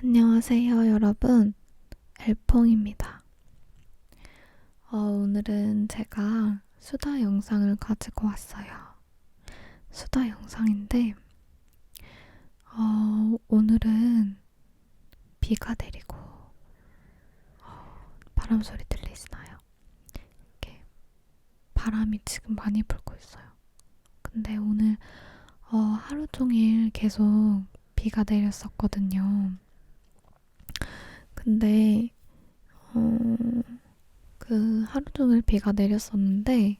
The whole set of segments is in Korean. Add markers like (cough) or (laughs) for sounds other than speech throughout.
안녕하세요, 여러분. 엘퐁입니다. 어, 오늘은 제가 수다 영상을 가지고 왔어요. 수다 영상인데, 어, 오늘은 비가 내리고, 어, 바람 소리 들리시나요? 이렇게 바람이 지금 많이 불고 있어요. 근데 오늘 어, 하루 종일 계속 비가 내렸었거든요. 근데 어, 그 하루 종일 비가 내렸었는데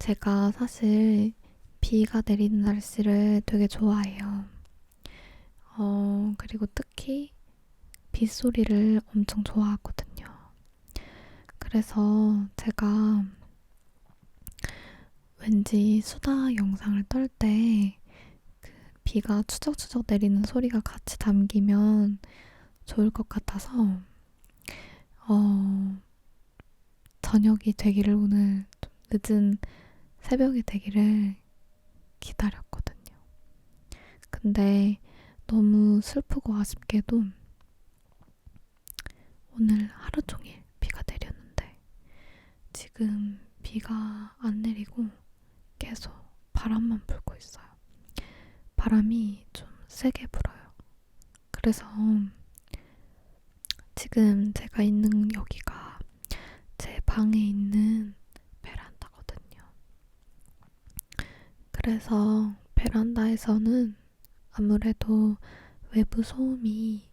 제가 사실 비가 내리는 날씨를 되게 좋아해요. 어, 그리고 특히 빗소리를 엄청 좋아하거든요. 그래서 제가 왠지 수다 영상을 떨때 그 비가 추적추적 내리는 소리가 같이 담기면 좋을 것 같아서 어, 저녁이 되기를 오늘 좀 늦은 새벽이 되기를 기다렸거든요. 근데 너무 슬프고 아쉽게도 오늘 하루 종일 비가 내렸는데 지금 비가 안 내리고 계속 바람만 불고 있어요. 바람이 좀 세게 불어요. 그래서 지금 제가 있는 여기가 제 방에 있는 베란다거든요. 그래서 베란다에서는 아무래도 외부 소음이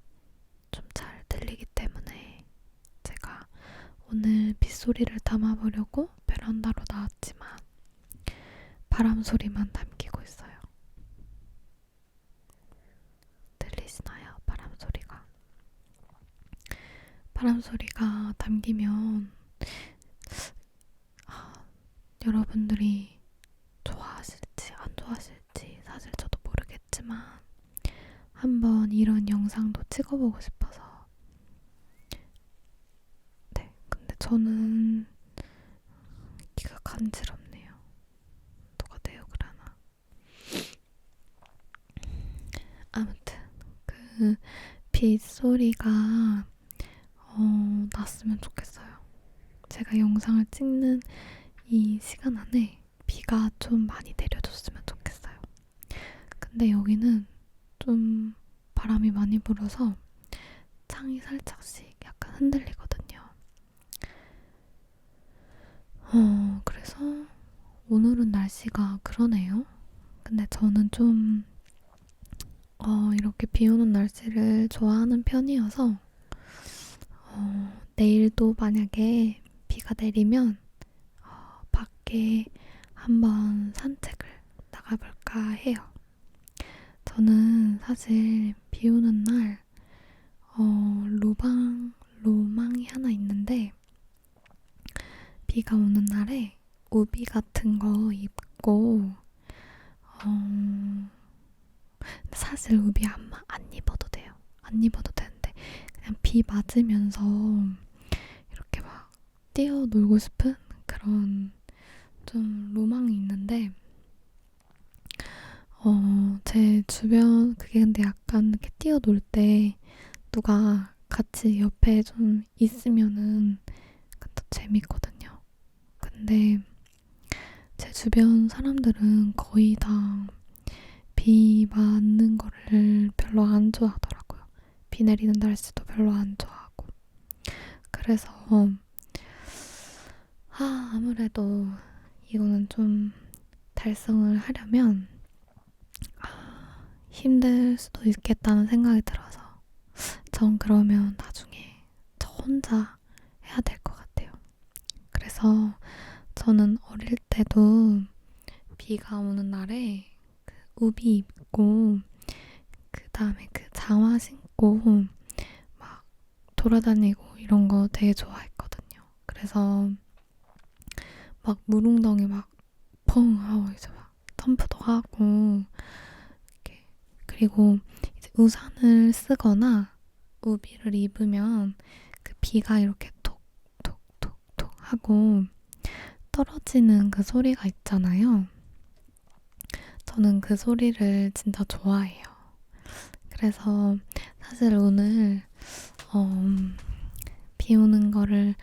좀 잘 들리기 때문에 제가 오늘 빗소리를 담아보려고 베란다로 나왔지만 바람 소리만 담기고 있어요. 바람 소리가. 바람 소리가 담기면 아, 여러분들이 좋아하실지 안 좋아하실지 사실 저도 모르겠지만 한번 이런 영상도 찍어보고 싶어서. 네 근데 저는 귀가 간지럽네요. 누가 내 욕을 하나? 아무튼 그 빗소리가 어, 났으면 좋겠어요. 제가 영상을 찍는 이 시간 안에 비가 좀 많이 내려줬으면 좋겠어요. 근데 여기는 좀 바람이 많이 불어서 창이 살짝씩 약간 흔들리거든요. 어, 그래서 오늘은 날씨가 그러네요. 근데 저는 좀, 어, 이렇게 비 오는 날씨를 좋아하는 편이어서 어, 내일도 만약에 비가 내리면 어, 밖에 한번 산책을 나가볼까 해요. 저는 사실 비 오는 날 어, 로방 로망이 하나 있는데 비가 오는 날에 우비 같은 거 입고 어, 사실 우비 안, 안 입어도 돼요. 안 입어도 되는데 그냥 비 맞으면서 뛰어놀고 싶은 그런 좀 로망이 있는데, 어, 제 주변, 그게 근데 약간 이렇게 뛰어놀 때 누가 같이 옆에 좀 있으면은 더 재밌거든요. 근데 제 주변 사람들은 거의 다 비 맞는 거를 별로 안 좋아하더라고요. 비 내리는 날씨도 별로 안 좋아하고. 그래서, 아, 아무래도 이거는 좀 달성을 하려면, 아, 힘들 수도 있겠다는 생각이 들어서, 전 그러면 나중에 저 혼자 해야 될 것 같아요. 그래서 저는 어릴 때도 비가 오는 날에 그 우비 입고, 그 다음에 그 장화 신고, 막 돌아다니고 이런 거 되게 좋아했거든요. 그래서 막 물웅덩이 막 펑 하고 이제 막 덤프도 하고 이렇게 그리고 이제 우산을 쓰거나 우비를 입으면 그 비가 이렇게 톡톡톡톡 하고 떨어지는 그 소리가 있잖아요. 저는 그 소리를 진짜 좋아해요. 그래서 사실 오늘 어, 비 오는 거를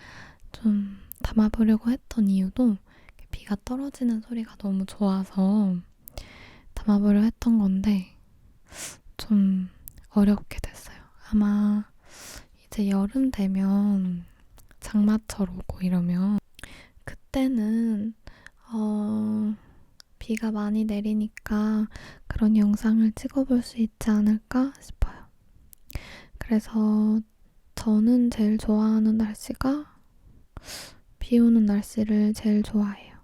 좀 담아보려고 했던 이유도 비가 떨어지는 소리가 너무 좋아서 담아보려 했던 건데 좀 어렵게 됐어요. 아마 이제 여름 되면 장마철 오고 이러면 그때는 어, 비가 많이 내리니까 그런 영상을 찍어볼 수 있지 않을까 싶어요. 그래서 저는 제일 좋아하는 날씨가 비 오는 날씨를 제일 좋아해요.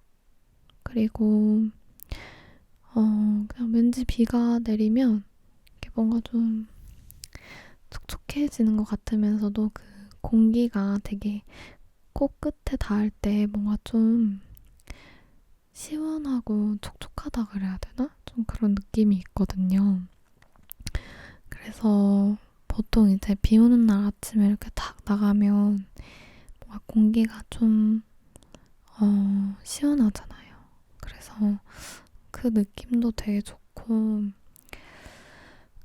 그리고 어, 그냥 왠지 비가 내리면 뭔가 좀 촉촉해지는 것 같으면서도 그 공기가 되게 코끝에 닿을 때 뭔가 좀 시원하고 촉촉하다 그래야 되나? 좀 그런 느낌이 있거든요. 그래서 보통 이제 비 오는 날 아침에 이렇게 탁 나가면 뭔가 공기가 좀, 어, 시원하잖아요. 그래서 그 느낌도 되게 좋고,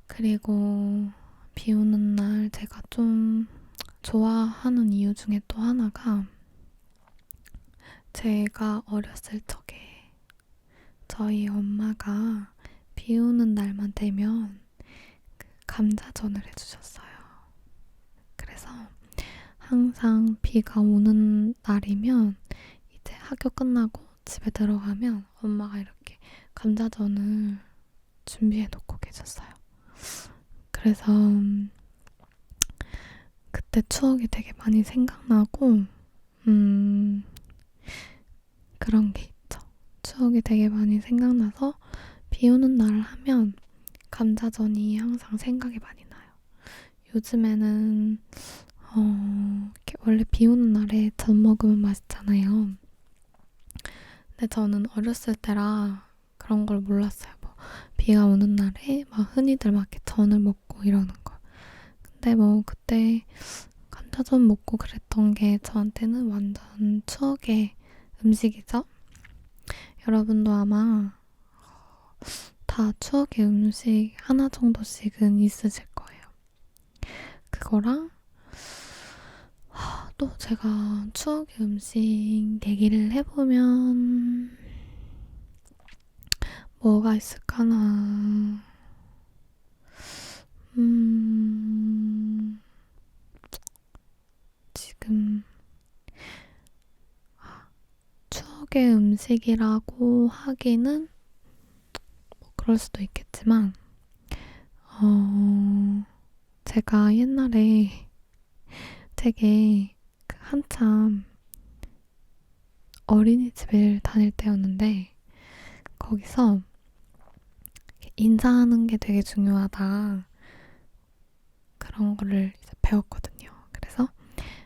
그리고 비 오는 날 제가 좀 좋아하는 이유 중에 또 하나가 제가 어렸을 적에 저희 엄마가 비 오는 날만 되면 그 감자전을 해주셨어요. 그래서 항상 비가 오는 날이면 이제 학교 끝나고 집에 들어가면 엄마가 이렇게 감자전을 준비해 놓고 계셨어요. 그래서 그때 추억이 되게 많이 생각나고, 음, 그런 게 있죠. 추억이 되게 많이 생각나서 비 오는 날 하면 감자전이 항상 생각이 많이 나요. 요즘에는 어, 원래 비 오는 날에 전 먹으면 맛있잖아요. 근데 저는 어렸을 때라 그런 걸 몰랐어요. 뭐 비가 오는 날에 막 흔히들 막 이렇게 전을 먹고 이러는 걸. 근데 뭐 그때 감자전 먹고 그랬던 게 저한테는 완전 추억의 음식이죠. 여러분도 아마 다 추억의 음식 하나 정도씩은 있으실 거예요. 그거랑 또 제가 추억의 음식 얘기를 해보면 뭐가 있을까나. 음 지금 추억의 음식이라고 하기는 뭐 그럴 수도 있겠지만, 어, 제가 옛날에 되게 그 한참 어린이집을 다닐 때였는데, 거기서 인사하는 게 되게 중요하다. 그런 거를 이제 배웠거든요. 그래서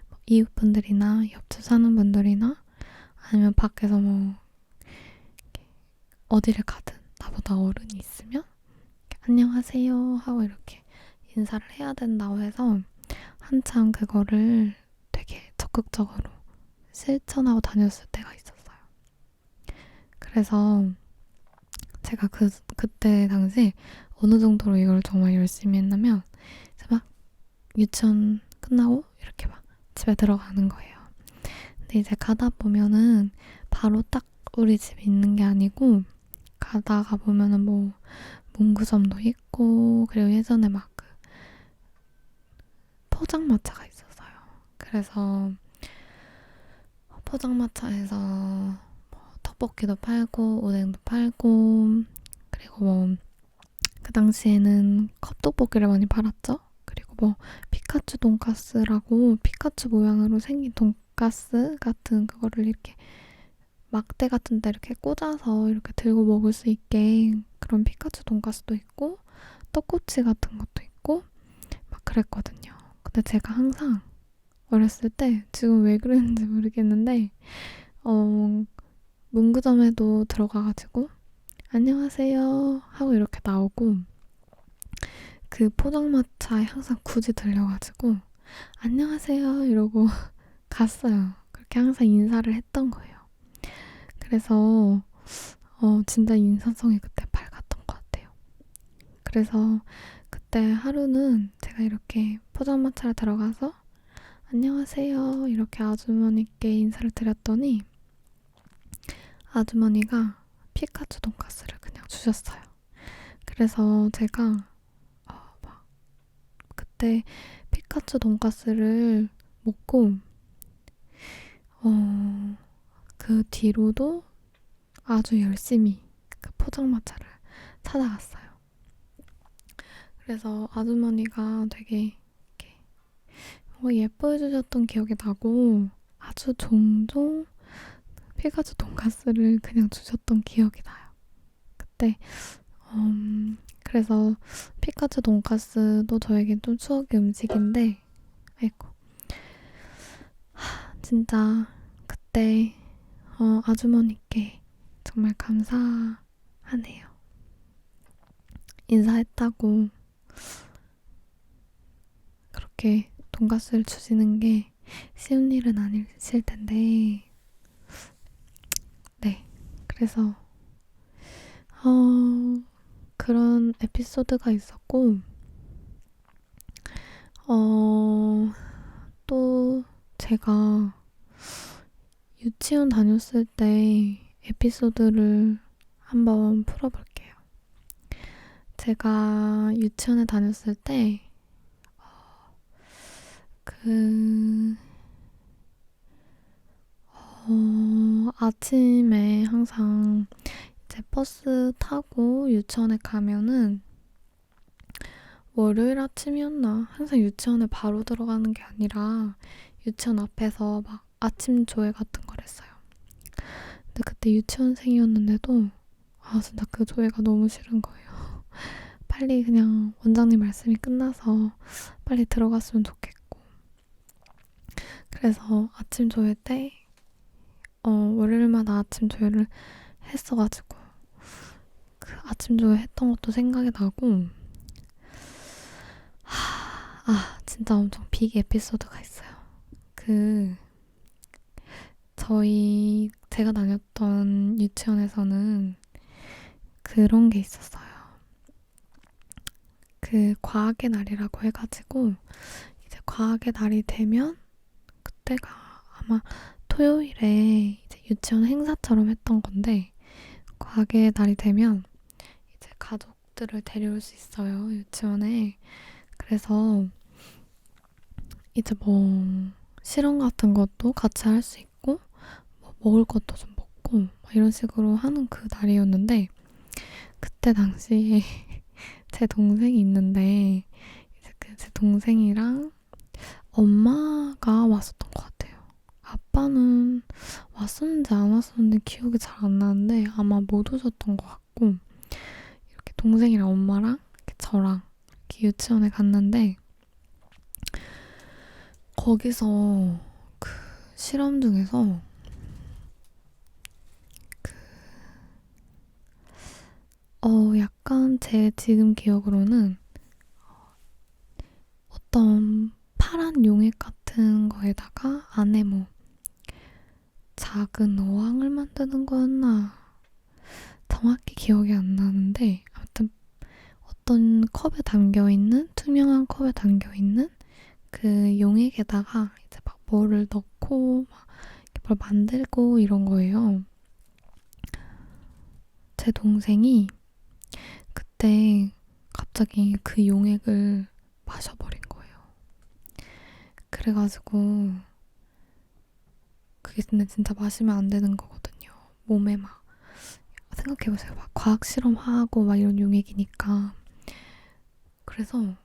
뭐 이웃분들이나 옆집 사는 분들이나 아니면 밖에서 뭐 어디를 가든 나보다 어른이 있으면 안녕하세요 하고 이렇게 인사를 해야 된다고 해서 한참 그거를 적극적으로 실천하고 다녔을 때가 있었어요. 그래서 제가 그, 그때 당시 어느 정도로 이걸 정말 열심히 했냐면 막 유치원 끝나고 이렇게 막 집에 들어가는 거예요. 근데 이제 가다 보면은 바로 딱 우리 집에 있는 게 아니고 가다가 보면은 뭐 문구점도 있고 그리고 예전에 막 그 포장마차가 있었어요. 그래서 포장마차에서 뭐 떡볶이도 팔고 오뎅도 팔고 그리고 뭐 그 당시에는 컵떡볶이를 많이 팔았죠. 그리고 뭐 피카츄 돈까스라고 피카츄 모양으로 생긴 돈 가스 같은 그거를 이렇게 막대 같은 데 이렇게 꽂아서 이렇게 들고 먹을 수 있게 그런 피카츄 돈가스도 있고 떡꼬치 같은 것도 있고 막 그랬거든요. 근데 제가 항상 어렸을 때 지금 왜 그랬는지 모르겠는데 어 문구점에도 들어가가지고 안녕하세요 하고 이렇게 나오고 그 포장마차에 항상 굳이 들려가지고 안녕하세요 이러고 (laughs) 갔어요. 그렇게 항상 인사를 했던 거예요. 그래서 어, 진짜 인사성이 그때 밝았던 것 같아요. 그래서 그때 하루는 제가 이렇게 포장마차를 들어가서 안녕하세요 이렇게 아주머니께 인사를 드렸더니 아주머니가 피카츄 돈까스를 그냥 주셨어요. 그래서 제가 어, 막 그때 피카츄 돈까스를 먹고 어, 그 뒤로도 아주 열심히 그 포장마차를 찾아갔어요. 그래서 아주머니가 되게 뭐 예뻐해 주셨던 기억이 나고 아주 종종 피카츄 돈가스를 그냥 주셨던 기억이 나요. 그때 음, 그래서 피카츄 돈가스도 저에게 좀 추억의 음식인데 아이고 하, 진짜 그때 어, 아주머니께 정말 감사하네요. 인사했다고 그렇게 돈가스를 주시는 게 쉬운 일은 아니실 텐데 네 그래서 어 그런 에피소드가 있었고 어 또 제가 유치원 다녔을 때 에피소드를 한번 풀어볼게요. 제가 유치원에 다녔을 때, 어, 그, 어, 아침에 항상 이제 버스 타고 유치원에 가면은 월요일 아침이었나? 항상 유치원에 바로 들어가는 게 아니라 유치원 앞에서 막 아침 조회 같은 걸 했어요. 근데 그때 유치원생이었는데도 아 진짜 그 조회가 너무 싫은 거예요. (laughs) 빨리 그냥 원장님 말씀이 끝나서 빨리 들어갔으면 좋겠고. 그래서 아침 조회 때 어, 월요일마다 아침 조회를 했어가지고 그 아침 조회 했던 것도 생각이 나고 하, 아 진짜 엄청 빅 에피소드가 있어요. 그 저희 제가 다녔던 유치원에서는 그런 게 있었어요. 그 과학의 날이라고 해가지고 이제 과학의 날이 되면 그때가 아마 토요일에 이제 유치원 행사처럼 했던 건데 과학의 날이 되면 이제 가족들을 데려올 수 있어요 유치원에. 그래서 이제 뭐 실험 같은 것도 같이 할 수 있고 뭐 먹을 것도 좀 먹고 이런 식으로 하는 그 날이었는데 그때 당시에 (laughs) 제 동생이 있는데 이제 그 제 동생이랑 엄마가 왔었던 것 같아요. 아빠는 왔었는지 안 왔었는지 기억이 잘 안 나는데 아마 못 오셨던 것 같고 이렇게 동생이랑 엄마랑 이렇게 저랑 이렇게 유치원에 갔는데 거기서 그 실험 중에서 그, 어, 약간 제 지금 기억으로는 어떤 파란 용액 같은 거에다가 안에 뭐 작은 어항을 만드는 거였나 정확히 기억이 안 나는데 아무튼 어떤 컵에 담겨 있는 투명한 컵에 담겨 있는 그 용액에다가 이제 막 뭐를 넣고 막 뭘 만들고 이런 거예요. 제 동생이 그때 갑자기 그 용액을 마셔버린. 그래가지고 그게 근데 진짜 마시면 안 되는 거거든요. 몸에 막 생각해보세요. 막 과학 실험하고 막 이런 용액이니까. 그래서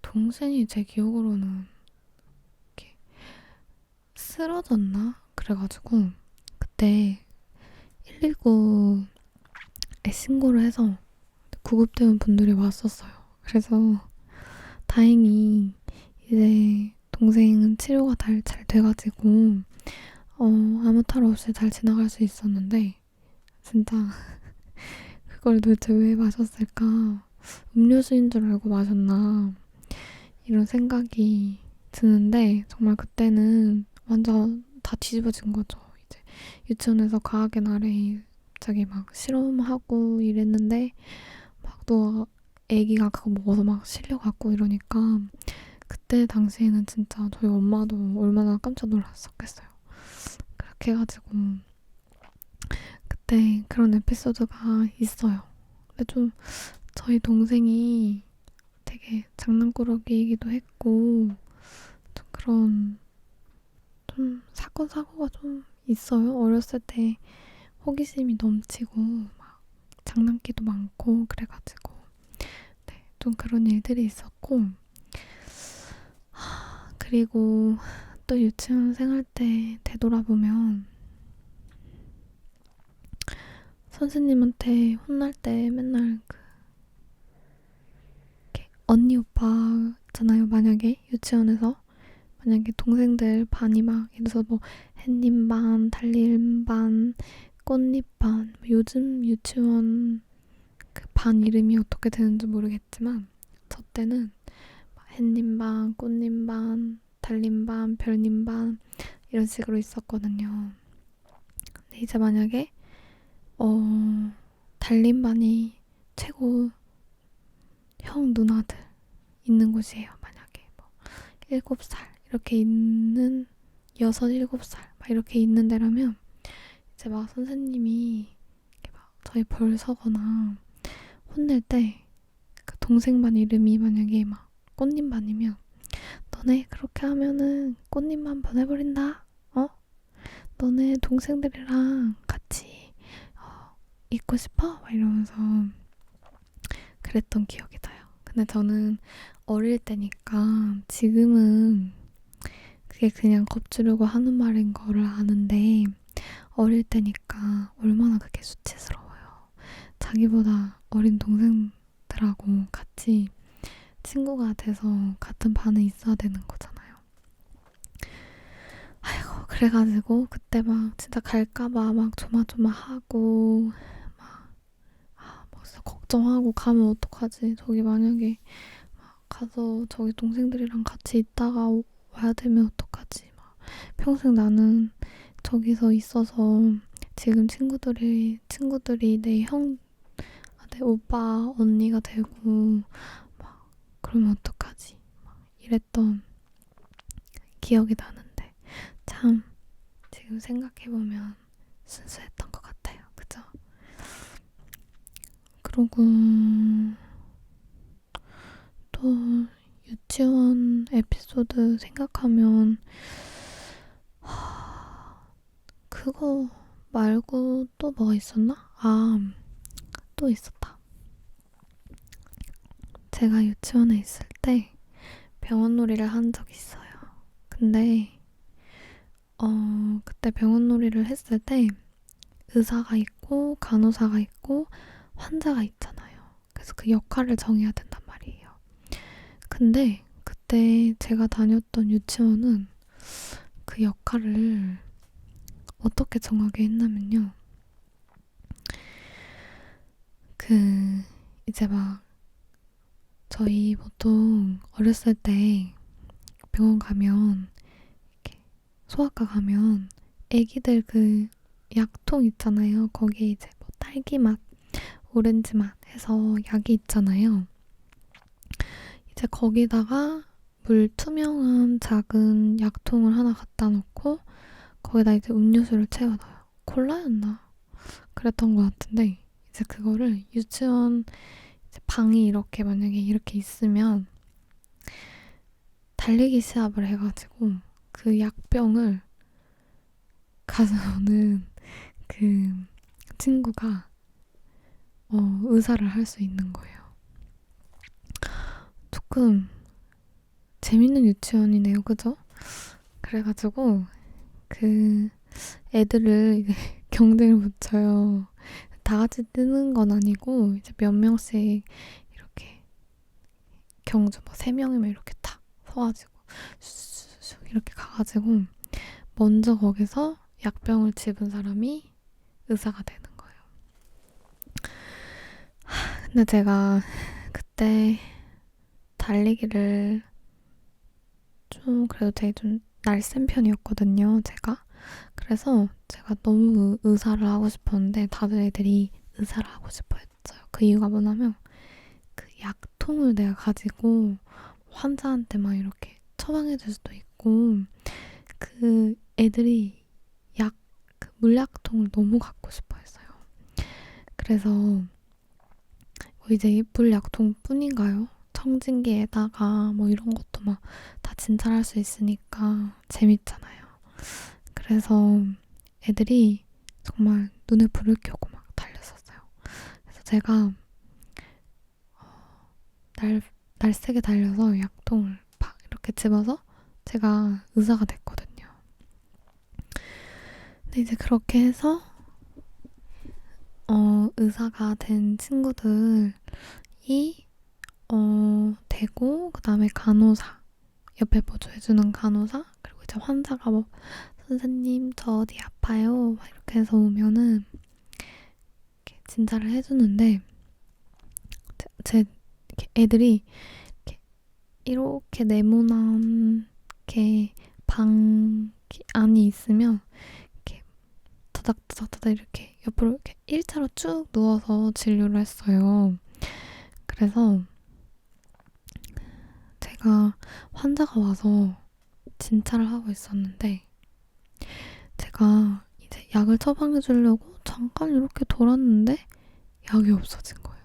동생이 제 기억으로는 이렇게 쓰러졌나? 그래가지고 그때 119에 신고를 해서 구급대원 분들이 왔었어요. 그래서 다행히 이제 동생은 치료가 잘, 잘 돼가지고 어, 아무 탈 없이 잘 지나갈 수 있었는데 진짜 (laughs) 그걸 도대체 왜 마셨을까? 음료수인 줄 알고 마셨나? 이런 생각이 드는데 정말 그때는 완전 다 뒤집어진 거죠. 이제 유치원에서 과학의 날에 갑자기 막 실험하고 이랬는데 막 또 애기가 그거 먹어서 막 실려갖고 이러니까 그때 당시에는 진짜 저희 엄마도 얼마나 깜짝 놀랐었겠어요. 그렇게 해가지고 그때 그런 에피소드가 있어요. 근데 좀 저희 동생이 되게 장난꾸러기이기도 했고 좀 그런 좀 사건 사고가 좀 있어요. 어렸을 때 호기심이 넘치고 막 장난기도 많고 그래가지고 네, 좀 그런 일들이 있었고 하, 그리고 또 유치원 생활 때 되돌아보면 선생님한테 혼날 때 맨날 그 언니 오빠 있잖아요. 만약에 유치원에서 만약에 동생들 반이 막 예를 들어서 뭐 햇님 반, 달님 반, 꽃잎 반 뭐 요즘 유치원 그 반 이름이 어떻게 되는지 모르겠지만 저 때는 햇님 반, 꽃님 반, 달님 반, 별님 반 이런 식으로 있었거든요. 근데 이제 만약에 어 달님 반이 최고 형 누나들 있는 곳이에요. 만약에 뭐 일곱 살 이렇게 있는 여섯 일곱 살 막 이렇게 있는 데라면 이제 막 선생님이 이렇게 막 저희 벌 서거나 혼낼 때 그 동생 반 이름이 만약에 막 꽃님 반이면 너네 그렇게 하면은 꽃님만 보내버린다. 어? 너네 동생들이랑 같이 어, 있고 싶어? 막 이러면서 그랬던 기억이 나요. 근데 저는 어릴 때니까 지금은 그게 그냥 겁주려고 하는 말인 거를 아는데 어릴 때니까 얼마나 그게 수치스러워요. 자기보다 어린 동생들하고 같이 친구가 돼서 같은 반에 있어야 되는 거잖아요. 아이고, 그래가지고 그때 막 진짜 갈까봐 막 조마조마하고 막, 아, 막 진짜 걱정하고 가면 어떡하지. 저기 만약에 막 가서 저기 동생들이랑 같이 있다가 와야 되면 어떡하지. 막 평생 나는 저기서 있어서 지금 친구들이, 친구들이 내 형, 아, 내 오빠, 언니가 되고 그러면 어떡하지? 이랬던 기억이 나는데 참 지금 생각해보면 순수했던 것 같아요. 그죠? 그러고 또 유치원 에피소드 생각하면 그거 말고 또 뭐가 있었나? 아, 또 있었다. 제가 유치원에 있을 때 병원 놀이를 한 적이 있어요. 근데 어, 그때 병원 놀이를 했을 때 의사가 있고 간호사가 있고 환자가 있잖아요. 그래서 그 역할을 정해야 된단 말이에요. 근데 그때 제가 다녔던 유치원은 그 역할을 어떻게 정하게 했냐면요. 그 이제 막 저희 보통 어렸을 때 병원 가면 소아과 가면 애기들 그 약통 있잖아요. 거기에 이제 뭐 딸기 맛, 오렌지 맛 해서 약이 있잖아요. 이제 거기다가 물 투명한 작은 약통을 하나 갖다 놓고 거기다 이제 음료수를 채워넣어요. 콜라였나? 그랬던 것 같은데 이제 그거를 유치원 방이 이렇게 만약에 이렇게 있으면 달리기 시합을 해가지고 그 약병을 가져오는 그 친구가 어, 의사를 할 수 있는 거예요. 조금 재밌는 유치원이네요, 그죠? 그래가지고 그 애들을 (laughs) 경쟁을 붙여요. 다 같이 뜨는 건 아니고 이제 몇 명씩 이렇게 경주 뭐 세 명이면 이렇게 탁 서가지고 슈슈슈 이렇게 가가지고 먼저 거기서 약병을 집은 사람이 의사가 되는 거예요. 근데 제가 그때 달리기를 좀 그래도 되게 좀 날쌘 편이었거든요, 제가. 그래서 제가 너무 의사를 하고 싶었는데 다들 애들이 의사를 하고 싶어 했어요. 그 이유가 뭐냐면 그 약통을 내가 가지고 환자한테 막 이렇게 처방해 줄 수도 있고 그 애들이 약, 그 물약통을 너무 갖고 싶어 했어요. 그래서 뭐 이제 물약통 뿐인가요? 청진기에다가 뭐 이런 것도 막 다 진찰할 수 있으니까 재밌잖아요. 그래서 애들이 정말 눈에 불을 켜고 막 달렸었어요. 그래서 제가 어, 날 날쌔게 달려서 약통을 팍 이렇게 집어서 제가 의사가 됐거든요. 근데 이제 그렇게 해서 어, 의사가 된 친구들이 어, 되고 그 다음에 간호사 옆에 보조해주는 간호사 그리고 이제 환자가 뭐 선생님 저 어디 아파요 막 이렇게 해서 오면은 이렇게 진찰을 해주는데 제, 제 애들이 이렇게, 이렇게 네모난 이렇게 방 안이 있으면 이렇게 다닥다닥다닥 이렇게 옆으로 이렇게 일자로 쭉 누워서 진료를 했어요. 그래서 제가 환자가 와서 진찰을 하고 있었는데 제가 이제 약을 처방해 주려고 잠깐 이렇게 돌았는데 약이 없어진 거예요.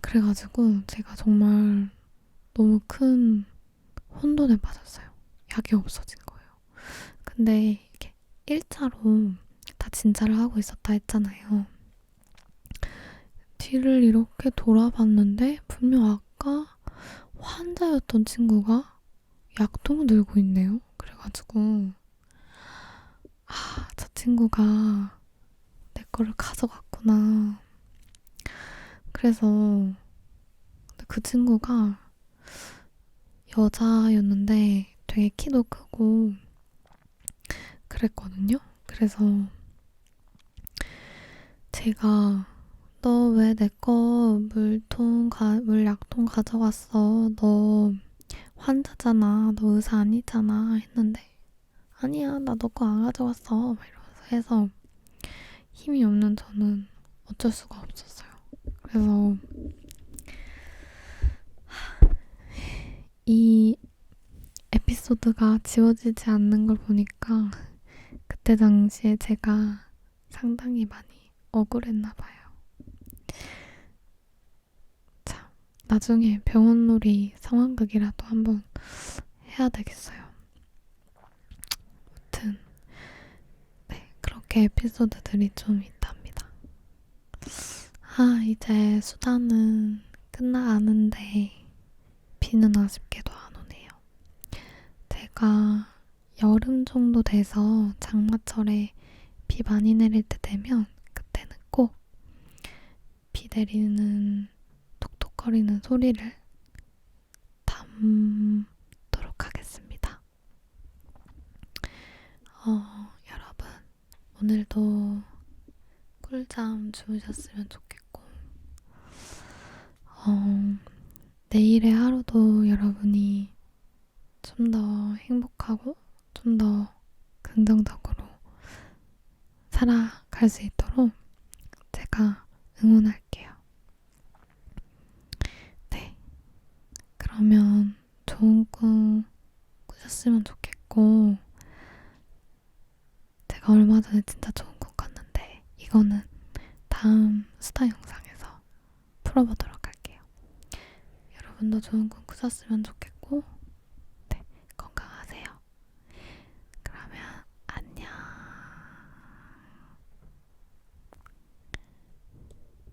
그래가지고 제가 정말 너무 큰 혼돈에 빠졌어요. 약이 없어진 거예요. 근데 이렇게 일차로 다 진찰을 하고 있었다 했잖아요. 뒤를 이렇게 돌아봤는데 분명 아까 환자였던 친구가 약통 들고 있네요. 그래가지고 아, 저 친구가 내 거를 가져갔구나. 그래서 그 친구가 여자였는데 되게 키도 크고 그랬거든요. 그래서 제가 너 왜 내 거 물통 가 물약통 가져갔어? 너 환자잖아. 너 의사 아니잖아. 했는데 아니야 나 너 거 안 가져갔어. 막 이러면서 해서 힘이 없는 저는 어쩔 수가 없었어요. 그래서 이 에피소드가 지워지지 않는 걸 보니까 그때 당시에 제가 상당히 많이 억울했나 봐요. 자, 나중에 병원놀이 상황극이라도 한번 해야 되겠어요. 아무튼 네, 그렇게 에피소드들이 좀 있답니다. 아, 이제 수다는 끝나가는데 비는 아쉽게도 안 오네요. 제가 여름 정도 돼서 장마철에 비 많이 내릴 때 되면 그때는 꼭 비 내리는 톡톡거리는 소리를 담도록 하겠습니다. 어, 오늘도 꿀잠 주무셨으면 좋겠고, 어, 내일의 하루도 여러분이 좀 더 행복하고 좀 더 긍정적으로 살아갈 수 있도록 제가 응원할게요. 네. 그러면 좋은 꿈 꾸셨으면 좋겠고, 제가 얼마 전에 진짜 좋은 꿈 꿨는데, 이거는 다음 스타 영상에서 풀어보도록 할게요. 여러분도 좋은 꿈 꾸셨으면 좋겠고,